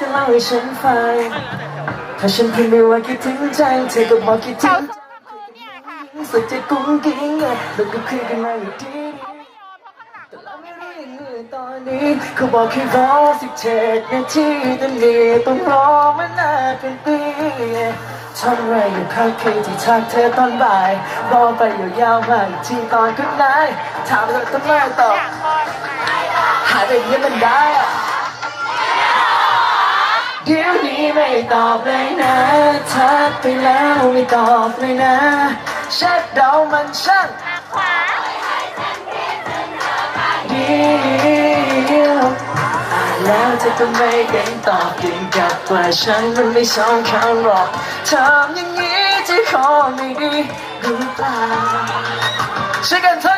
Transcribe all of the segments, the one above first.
จะเล่าให้ฉันฟังถ้าฉันพิมพ์ไปว่าคิดถึงใจเธอก็บอกคิดถึงคือก็คือเนี่ยค่ะสุดจะกุ้งกิ้งอะแล้วก็คุยกันมาอยู่ดีแต่เราไม่รู้อย่างอื่นตอนนี้เขาบอกแค่รอสิบเจ็ดนาทีแต่นี่ต้องรอมานานเป็นปีทำไรอยู่ข้างคืนที่ทักเธอตอนบ่ายรอไปยาวๆมาอีกทีตอนกุดไนถามเธอทำไมตอบอยาอยไหาไปเยี่ยมันได้ ตอบเลยนะทักไปแล้วไม่ตอบเลยนะแชทเรามันช่างขวาเดียวอ่านแล้วเธอก็ไม่เห็นตอบยิงกลับว่าฉันมันไม่สำคัญหรอกทำอย่างนี้จะขอไม่ดีหรือเปล่าช่วยกันเท่านี้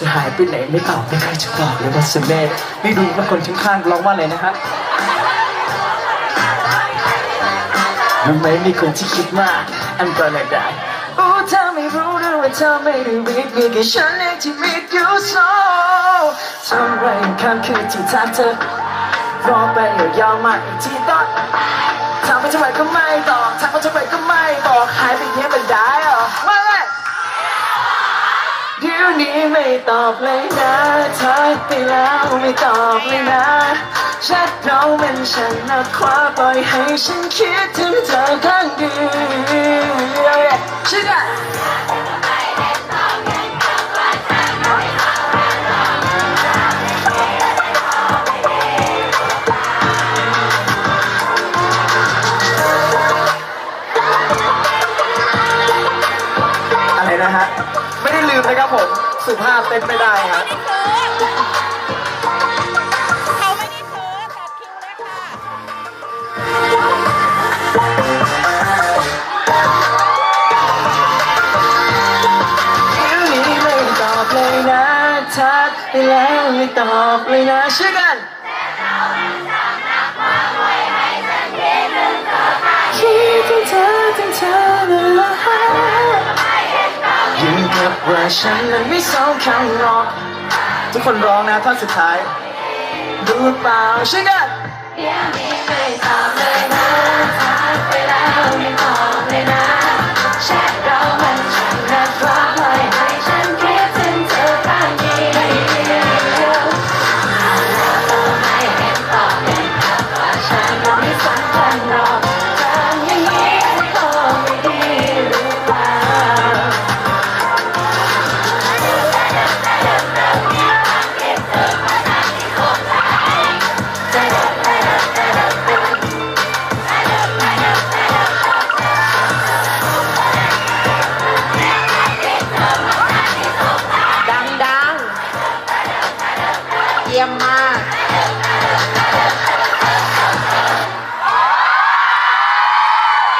จะหายไปไหนไม่ตอบไม่ใครจะบอกเลยว่าสเน่ไม่รู้ว่าคนข้างๆร้องว่าอะไรนะฮะรู้ไมมีคนที่คิดมาก อันก็เลยได้โอ้เธอไม่รู้ด้วยว่าเธอไม่ได้รีบมีแค่ฉันเองที่มีอยู่โซทำไรข้ามคืนที่ทักเธอรอไปยาวมาอีกทีตอนถามไปทำไมก็ไม่ตอบถามไปทำไมก็ไม่บอกหาย นี้ไม่ตอบเลยนะทักไปแล้วไม่ตอบเลยนะแชทเราเป็นฉันนะคว้าปล่อยให้ฉันคิดถึงเธอข้างเดียวชิคกี้อะไรนะฮะ ไม่ได้ลืมนะครับผม สุภาพเต้นไม่ได้ฮะเขาไม่ได้ซื้อต่อคิวเลยค่ะเดี๋ยวนี้ไม่ตอบเลยนะทักไปแล้วไม่ตอบเลยนะช่วยกัน ว่าฉันนั้นไม่สำคัญหรอก ทุกคนร้องนะท่อนสุดท้ายรู้เปล่าช่วยกัน เจียมมาก